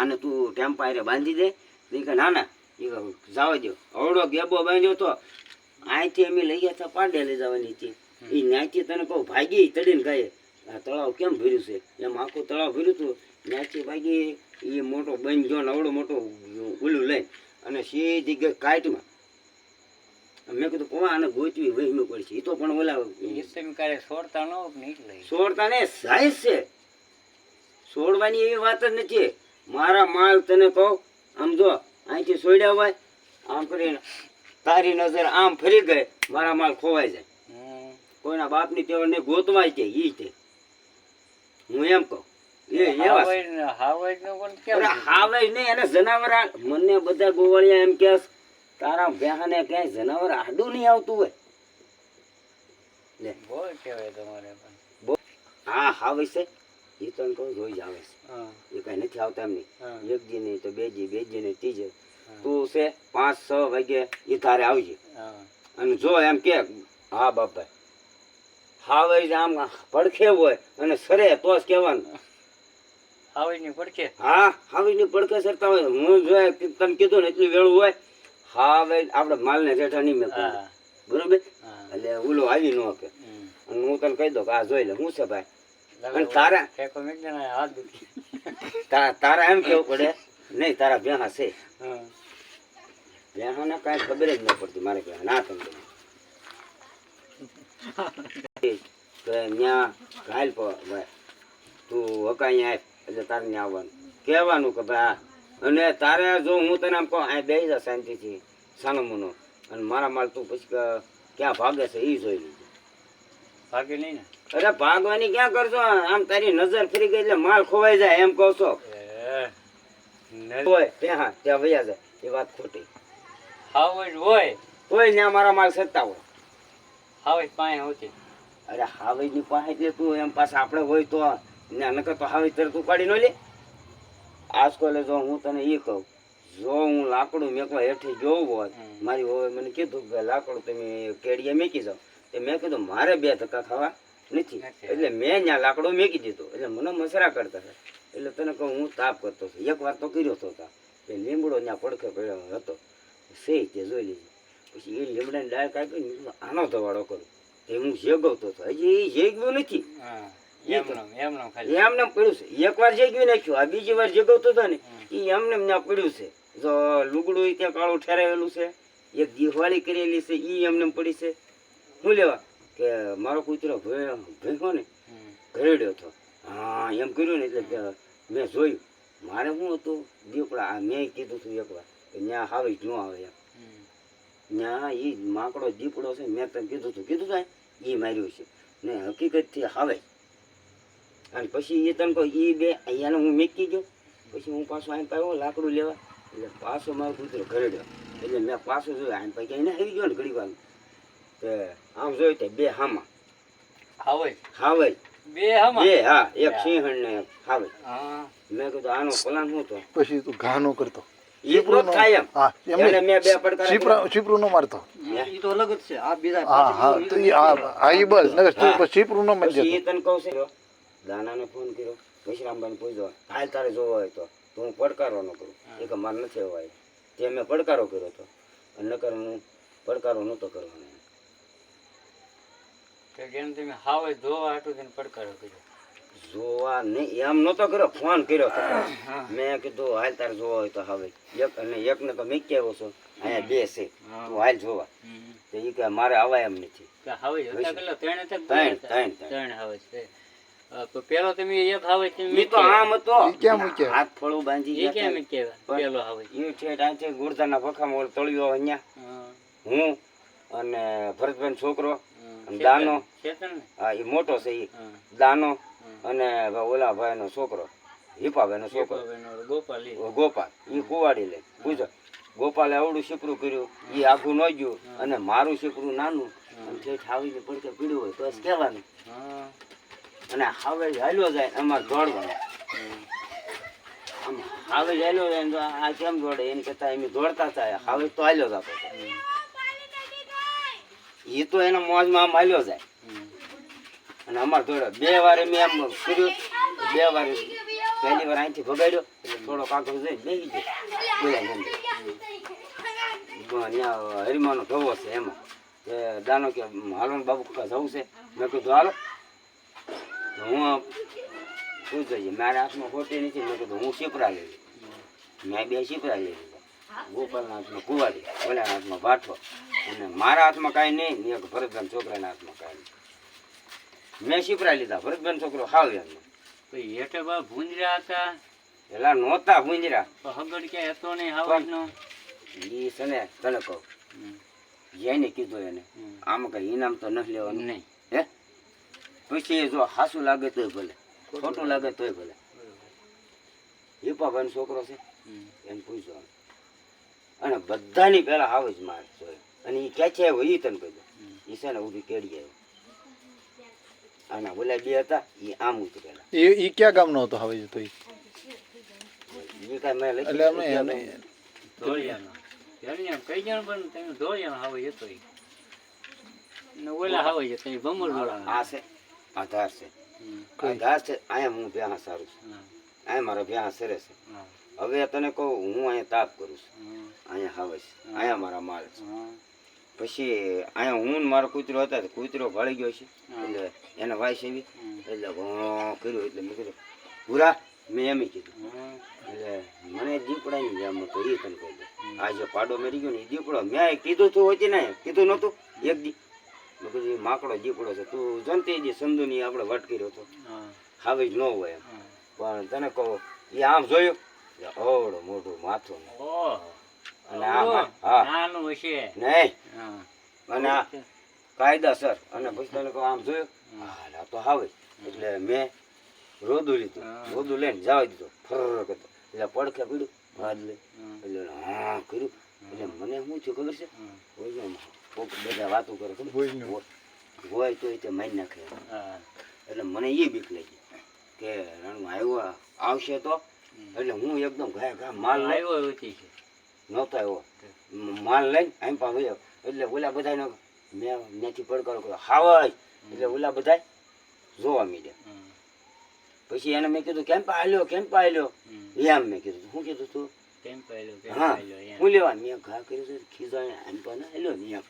આને તું ટેમ્પા પાયરે બાંધી દે. તો કે ના ના. એ જાવ દો અવડો ગેબો બાંધ્યો તો અહીંથી અમે લઈ ગયા હતા પાડે લઈ જવાની હતી. એ ત્યાંથી તને કહું ભાગી તડીને ગયે. આ તળાવ કેમ ભર્યું છે? એમ આખું તળાવ ભર્યું હતું. ત્યાંથી ભાગી એ મોટો બન ગયો ને અવડો મોટો ઓલું લઈ અને સીધી ગઈ કાઈટમાં મેં કીધું કોણ આને ગોચવી વહીમી પડશે? એ તો પણ ઓલા સોડતા નો સોડતા ન સાઈઝ છે. સોડવાની એવી વાત જ નથી. મારા માલ તને કહું. આમ જો અહીંથી છોડ્યા હોય આમ કરીને તારી નજર આમ ફરી ગઈ મારા માલ ખોવાઈ જાય. કોઈના બાપની તેવડને ગોતવાય છે ઈ છે હું એમ કહું. નહીં જનાવર મને બધા ગોવાળિયા એમ કે તારા બેહાને ક્યાંય જનાવર આડું નહીં આવતું હોય. લે. કહેવાય તમારે પણ. હા હાવે છે એ તો એમ કહું જોઈ જ આવે છે. એ કઈ નથી આવતા એમ નહીં એક જી નહીં તો બે જી બે જી નહીં ત્રીજે. તું છે પાંચ છ વાગે એ તારે આવજે. અને જો એમ કે હા બાપા. હાવે જ આમ પડખે હોય અને સરે તો જ કહેવાનું. હાવજ પડખે હા પડખે સરતા હોય. હું જો તમે કીધું ને એટલી વેળું હોય હાવે આપણે માલને જેઠા નહીં મેં બરોબર? એટલે ઓલો આવી ન કે અને હું તને કહી દઉં કે આ જોઈ લે. હું છે ભાઈ. અને તારા તારા એમ કેવું પડે? નહીં તારા ભેહા છે. હા. ભેહાને કાંઈ ખબર જ ન પડતી મારે ભેહા ના તમને ન્યા ઘાયલ ભાઈ તું હકાઈ આય એટલે તારે ત્યાં આવવાનું. કહેવાનું કે ભાઈ અને તારે જો હું તને આમ કહું અહીં બેસી જા શાંતિથી સાનો મુનો અને મારા માલ તું પછી ક્યાં ભાગે છે એ જોઈ લીધું ભાગે નહીં ને? અરે ભાગવાની ક્યાં કરશો? આમ તારી નજર ફરી ગઈ એટલે માલ ખોવાઈ જાય એમ કહો છો. હોય ત્યાં ત્યાં વયા જાય એ વાત ખોટી. હાવજ હોય હોય. ને મારા માલ સત્તા હોય. હાવજ પાસે હોતી. અરે હાવેજની પાસે એટલે તું એમ પાસે આપણે હોય તો ને નકર તો હાવેજ તરત ઉપાડી ન લે. આજકાલે જો હું તને એ કહું જો હું લાકડું મેકવા હેઠી જોવું હોય મારી હોય મને કીધું કે લાકડું તમે કેડીએ મેકી જાઓ. તો મેં કીધું મારે બે ધક્કા ખાવા નથી. એટલે મેં ત્યાં લાકડો મેકી દીધો. એટલે મને મસરા કરતા હતા. એટલે તને કહું હું તાપ કરતો છું એક વાર તો કર્યો હતો તાપ. એ લીમડો ત્યાં પડખે પડ્યો હતો. સે તે જોઈ લીધી. પછી એ લીમડાની ડાળ કાપી આનો ધવાડો કરું. તે હું જેગવતો હતો. હજી એ જેગવ્યું નથી. એમને પડ્યું છે. એક વાર જેગવી નાખ્યું. આ બીજી વાર જેગવતો હતો ને એ એમને એમ ત્યાં પડ્યું છે. જો લુગડું ત્યાં કાળું ઠેરાવેલું છે. એક દિવાળી કરેલી છે એ એમને એમ પડી છે. શું લેવા? કે મારો કૂતરો ભેગો ને ઘરેડ્યો હતો. હા એમ કર્યું ને એટલે કે મેં જોયું. મારે શું હતું? દીપડા આ મેં કીધું હતું એકવાર કે ત્યાં આવે જ ન આવે એમ. ત્યાં એ માકડો દીપડો છે મેં તને કીધું હતું કીધું કાંઈ એ માર્યું છે. ને હકીકતથી આવે અને પછી એ તને કહો એ બે અહીંયાને હું મેકી ગયો. પછી હું પાછો અહીં પાયો લાકડું લેવા. એટલે પાછો મારો કૂતરો ઘરેડ્યો. એટલે મેં પાછો જોયો આને પછી એને આવી ગયો ને ઘડી વાર. આમ જોયું તે બે હામાં. હાવજ હાવે બે હમા? બે હા એક સિંહણ ને એક મેં કીધું આનો પ્લાન શું તો પછી તું ઘા નો કરતો. એ પ્રોત થાય એમ હા એમ એને નહીં. મેં બે પડકાર છીપરા છીપરું નો મારતો. એ તો અલગ જ છે. આ બીજા હા હા તો ઈ આ આ ઈ બસ. નકર તું પછી છીપરું નો મારી પછી દેતો. એ તને કહું છે દાનાને ફોન કર્યો. વિશ્રામભાઈને પૂછ્યો હાલ તારે જોવો હોય તો. તો હું પડકારો ન કરું. એ કે મારે નથી હોય તે મેં પડકારો કર્યો હતો અને નકર હું પડકારો નહોતો કરવાનો. તો જેને તમે હાવજ ધોવા હાટું તેને પડકારો કર્યો. જોવા નહીં એમ નહોતો કર્યો ફોન કર્યો હતો મેં કીધું હાલ તારે જોવા હોય તો હવે. એક અને એકને તો મેં છું. અહીંયા બે છે. તું હાલ જોવા. તો એ કે મારે આવાય એમ નથી. કે છે. પેલો તમે એક હાવે તમે તો આમ હતો. હાથ ફળું બાંધી એ કેમ. કેવા પેલો હાવજ એ ઠેઠ આથી ગુરદાના ભખામાં ઓલો તળિયો અહીંયા હું. અને ભરતભાઈ છોકરો દાનો. હા એ મોટો છે એ દાનો અને ઓલા ભાઈનો છોકરો. હિપાભાઈનો છોકરો. ગોપાલ ગોપાલ. એ કુવાડી લે. પૂછો. ગોપાલે આવડું શીકરું કર્યું. એ આખું ન ગયું અને મારું શીકરું નાનું. અને આવીને પડકે પીડ્યું હોય તો કહેવાનું. અને હવે હાલ્યો જાય અમારે દોડવાનું. આમ હવે હાલ્યો જાય તો આ કેમ દોડે એની કહેતા એમ દોડતા થાય હવે તો હાલ્યો જતો. એ તો એના મોજમાં આમ હાલ્યો જાય. અને અમારે થોડો બે વાર મેં આમ કર્યું બે વાર પહેલી વાર અહીંથી ભગાડ્યો. એટલે થોડો આગળ જઈ બે ગયો. ત્યાં હરિમાનો થવો છે એમાં. કે દાનો કે હાલો બાબુ કાકા જવું છે. મેં કીધું હાલો. હું શું જોઈએ? મારા હાથમાં ખોટી નથી. મેં કીધું, હું શીપરા લઈ મેં બે શીપરા લઈ ગોપાલના હાથમાં કુવારી ઓલા હાથમાં ભાઠો. મારા હાથમાં કાંઈ નહીં ને એક ભરતભાઈ છોકરાના હાથમાં કાંઈ નહીં. મેં શીપરા લીધા ભરતભાઈ છોકરો હાવ એમ હેઠે બા ભૂંજરા હતા? પેલા નહોતા ગુંજરા તો હગડ ક્યાંય હતો નહીં હાવજનો એ છે ને તને કહું જેને કીધું એને આમ કઈ ઇનામ તો નથી લેવાનું. નહીં. હે? પછી જો હાસું લાગે તોય ભલે ખોટું લાગે. તોય ભલે. હિપાભાઈનો છોકરો છે. એને પૂછવાનું. અને બધાની પહેલા હાવ જ મારે જોઈએ અને એ ક્યાં છે આવ્યો? એ તને કહી દો એ છે ને ઊભી કેડી આવ્યો. આના ઓલા બે હતા એ આમ ઉતરેલા એ એ ક્યાં ગામનો હતો હવે તો ઈ? એ કાંઈ મેં એટલે અમે ધોળિયાનો. ધોળિયાનો કઈ જણ પણ તમે ધોળિયાનો હાવજ હતો ઈ. ને ઓલા હાવજ હતા એ ભમર આ છે આધાર છે? આધાર છે અહીંયા હું ભ્યા સારું છું. અહીંયા મારો ભ્યા સરે છે. હવે તને કહું હું અહીંયા તાપ કરું છું. અહીંયા હવે છે. અહીંયા મારા માલ છે. પછી અહીંયા હું મારો કૂતરો હતા તો કૂતરો ભળી ગયો છે. એટલે એને વાઈસ એવી. એટલે ઘણો કર્યું એટલે મેં કીધું પૂરા મેં એમ કીધું. એટલે મને દીપડાની જેમ એ તને કહું આ જે પાડો મરી ગયો ને એ દીપડો મેં કીધું તું હોતી ને કીધું નહોતું. એક દી. મેં કીધું માકડો દીપડો છે. તું જનતી જે સંધુની આપણે વટ કર્યો હતો. હવે જ ન હોય એમ. પણ તને કહો એ આમ જોયું? અવડો મોટું માથું ને. અને આમ આમ, હા. નાનું હશે. નહીં. અને કાયદાસર અને પછી તને કહું આમ જોયું? હા. આ તો હાવે એટલે મેં રોદું લીધું. રોદું લઈને જવા દીધો. ફર કરતો એટલે પડખે પીડ્યું ભાદ લઈ. એટલે હા કર્યું. એટલે મને શું થયું ખબર છે? કોક બધા વાતો કરે ખબર? હોય હોય- હોય તો તે મારી નાખે. હા. એટલે મને એ બીક લાગી કે રણમાં આવ્યો આવશે તો? એટલે હું એકદમ ગયા ગયા માલ લાવ્યો હોતી છે. નહોતો આવ્યો. માલ લઈને એમ વયો એટલે ઓલા બધાને મેં નથી પડકારો કર્યો. હાવાય એટલે ઓલા બધા જોવા મીડ્યા. પછી એને મેં કીધું કેમ પાલ્યો કેમ પાલ્યો એમ મેં કીધું. શું કીધું તું? હા હું લેવા મેં ઘા કર્યું છે ખીજાણે એમ પણ હાલ્યો ને એમ.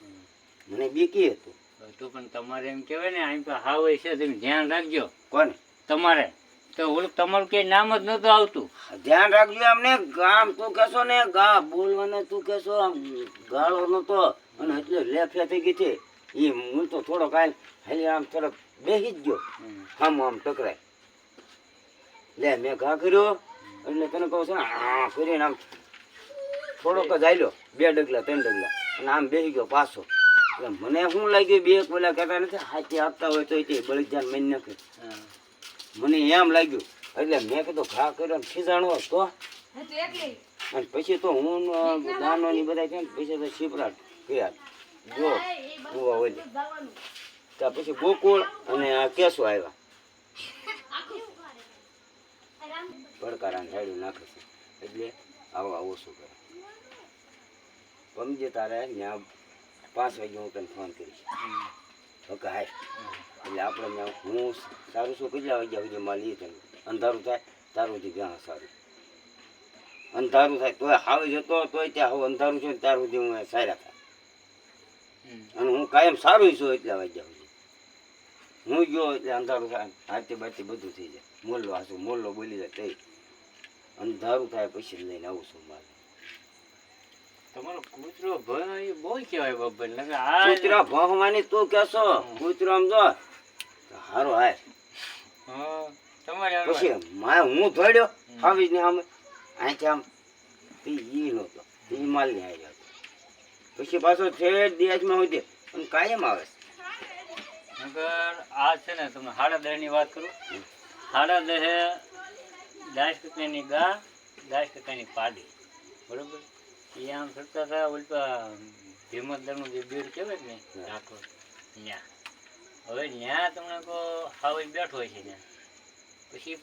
મને બીકી હતું. તો પણ તમારે એમ કહેવાય ને આમ હાવે છે તમે ધ્યાન રાખજો. કોને? તમારે. તો ઓલું તમારું કે નામ જ નતું આવતું. ધ્યાન રાખજો અમને ગામ તું કહેશો ને ગા બોલવાને તું કહેશો આમ ગાળો નતો અને એટલે લેફે થઈ. ગઈ છે એ હું તો થોડો કાંઈ હાલી આમ થોડોક બેસી જ ગયો. આમ આમ ટકરાય. લે મેં ઘા કર્યો એટલે તને કહું છું આ કરીને આમ થોડોક જ આવ્યો બે ડગલા ત્રણ ડગલા અને આમ બેસી ગયો પાછો. એટલે મને શું લાગ્યું બે પેલા કહેતા નથી હાથી આપતા હોય તો તે બળી જાન મરી નાખે. હા. મને એમ લાગ્યું એટલે મેં કીધું ઘા કર્યો ખીજાણો તો. અને પછી તો હું દાનો ની બધા છે પછી તો શિવરાટ ગયા. જો જોવા ઓલી ત્યાં પછી ગોકુળ અને આ કેસો આવ્યા. પડકારા હેડું નાખે છે. એટલે આવો આવો શું કરે. પમજે તારે ત્યાં પાંચ વાગે હું તને ફોન કરીશ. હાય એટલે આપણે હું સારું શું કેટલા વાગ્યા સુધી માલી તને અંધારું થાય તારું સુધી ત્યાં સારું. અંધારું થાય તોય હાવે જતો તોય ત્યાં હવે અંધારું છે ને ત્યાર સુધી હું સારા થાય. અને હું કાયમ સારું છું એટલા વાગ્યા સુધી. હું ગયો એટલે અંધારું થાય આરતી બારતી બધું થઈ જાય. મોલ્લો હાસુ મોલ્લો બોલી જાય તે અંધારું થાય પછી લઈને આવું છું મારે. તમારો કૂતરો ભાઈ બહુ કહેવાય બાબા નકર આ કૂતરો ભોગવાની તું કહેશો કૂતરો આમ જો હારો હાય. હા. તમારે. પછી માય હું ધોડ્યો? આવી જ ને સામે અહીંથી આમ ઈ નહોતો ઈ માલ ને આવ્યો પછી પાછો ઠેઠ દેશમાં હોય અને કાયમ આવે નગર આ છે ને તમને સાડા દહેની ની વાત કરું? સાડા દહે દસ ટકાની ગા દસ ટકાની પાડી. બરોબર? એ આમ સરતા હતા ઓલપા ભીમતદરનું જે બીડ કહેવાય ને ઢાકો ન્યા. હવે ન્યા તમને કહો હવે બેઠો હોય છે ત્યાં પછી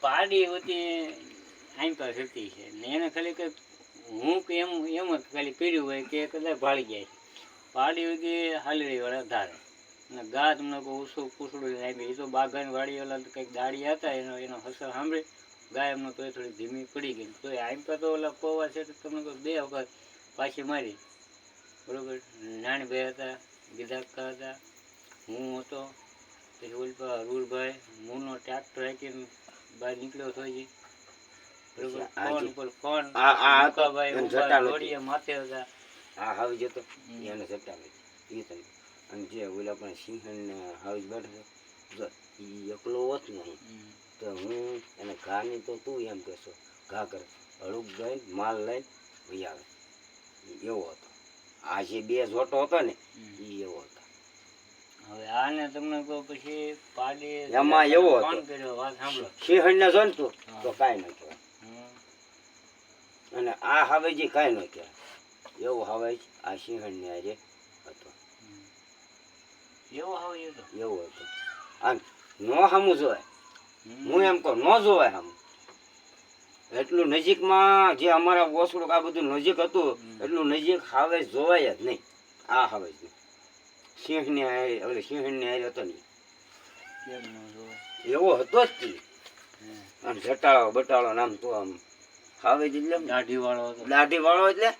પાડી હોતી આમ પાસે ફરતી છે. ને એને ખાલી કંઈક હું કે એમ એમ જ ખાલી કર્યું હોય કે કદાચ ભાળી જાય પાડી હોય કે હાલડી વાળા ધારે. અને ગા તમને કહું ઓછું પૂછડું આપી એ તો બાગાની વાડી વાળા કંઈક દાડી હતા એનો એનો હસર સાંભળે. ગાય તો થોડી ધીમી પડી ગઈ. તો આમ તો ઓલા કોવા છે તો તમને કહું બે વખત પાછી મારી. બરોબર? નાની ભાઈ હતા ગીધાકા હતા હું હતો પછી ઓલપા રૂલભાઈ મુનો ટ્રેક્ટર હાકીને બહાર નીકળ્યો હતો હજી. બરોબર? કોણ ઉપર કોણ? મુકાભાઈ માથે હતા. હા હાવી જતો એને સટ્ટા એ તને અને જે ઓલા પણ સિંહણ હાવી બેઠો જો એ એકલો હોત ને અહીં, હમ. તો હું એને ઘાની તો તું એમ કહેશો. ઘા કર. હળુક લઈને માલ લઈને ભાઈ આવે. એવો હતો. આ જે બે જોટો હતો ને એ એવો હતો. હવે આને તમને કહું પછી પાડી એમાં એવો હતો. વાત સાંભળો. જો ને તું તો કાંઈ ન કહેવાય. અને આ હાવેજી કાંઈ ન કહેવાય. એવું હાવેજ આ સિંહણ આજે હતો. એવો હવે એ તો. એવું હતું. આ નો સામું જોવાય હું એમ કહું ન જોવાય આમ. એટલું નજીકમાં જે અમારા ઓસડું આ બધું નજીક હતું એટલું નજીક હાવે જોવાય જ નહીં. આ હાવે જ નહીં. સિંહની હારે ઓલે સિંહની હારે હતો નહીં? એવો હતો જ તે. આમ જટાળો બટાળો નામ તો આમ હવે જ એટલે દાઢી વાળો દાઢી વાળો એટલે?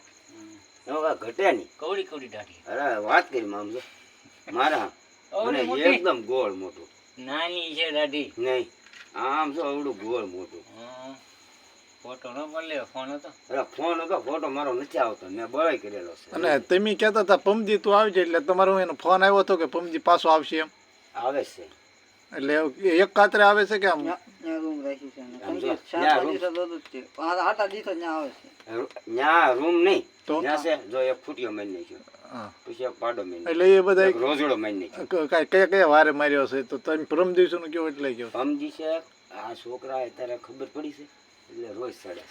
કાંઈ ઘટે નહીં. કવડી કવડી દાઢી. અરે વાત કરી આમ જો. મારા અને એકદમ ગોળ મોટું. નાની છે દાઢી. નહીં. આમ જો આવડું ગોળ મોટું. ફોટો ન પડલે ફોન હતો? અરે ફોન હતો ફોટો મારો નથી આવતો મેં બળાઈ કરેલો છે. અને તમે કહેતા હતા પમજી તું આવી જાય એટલે તમારો એનો ફોન આવ્યો હતો કે પમજી પાછો આવશે એમ? આવે છે. એટલે એક કાતરે આવે છે કે આમ? રૂમ છે. દિવસ આવે છે. નહીં તો? છે જો એક ફૂટિયો નાખ્યો. પછી એક પાડો મારી એટલે એ બધા રોજડો મારી કયા કયા વારે માર્યો છે? તો તમે પ્રમ દિવસનું કયો એટલે કયો? પરમ દિવસે આ છોકરા અત્યારે ખબર પડી છે? એટલે રોજ ચડે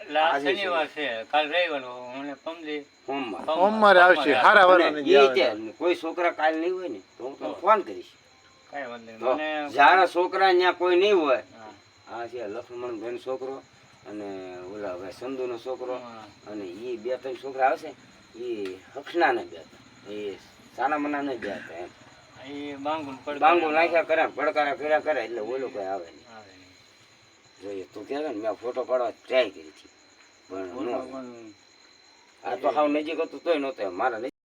છે આજે શનિવાર છે. કાલ રવિવાર સોમવારે. આવશે. હારા વાળાને કોઈ છોકરા કાલ નહીં હોય ને તો હું તમને ફોન કરીશ. કાંઈ વાંધો નહીં. જ્યારે છોકરા ત્યાં કોઈ નહીં હોય આ છે લક્ષ્મણ છોકરો અને ઓલા ભાઈ સંધુનો છોકરો અને એ બે ત્રણ છોકરા આવશે એ હક્ષના ને હતા એ સાના મના ને બે હતા એમ. એ બાંગુન પડ બાંગુ નાખ્યા કરે પડકારા કર્યા કરે એટલે ઓલું કઈ આવે નહીં. જોઈએ તું કહે ને મેં ફોટો પાડવા ટ્રાય કરી હતી. પણ આ તો હાવ નજીક હતું તોય નહોતો મારા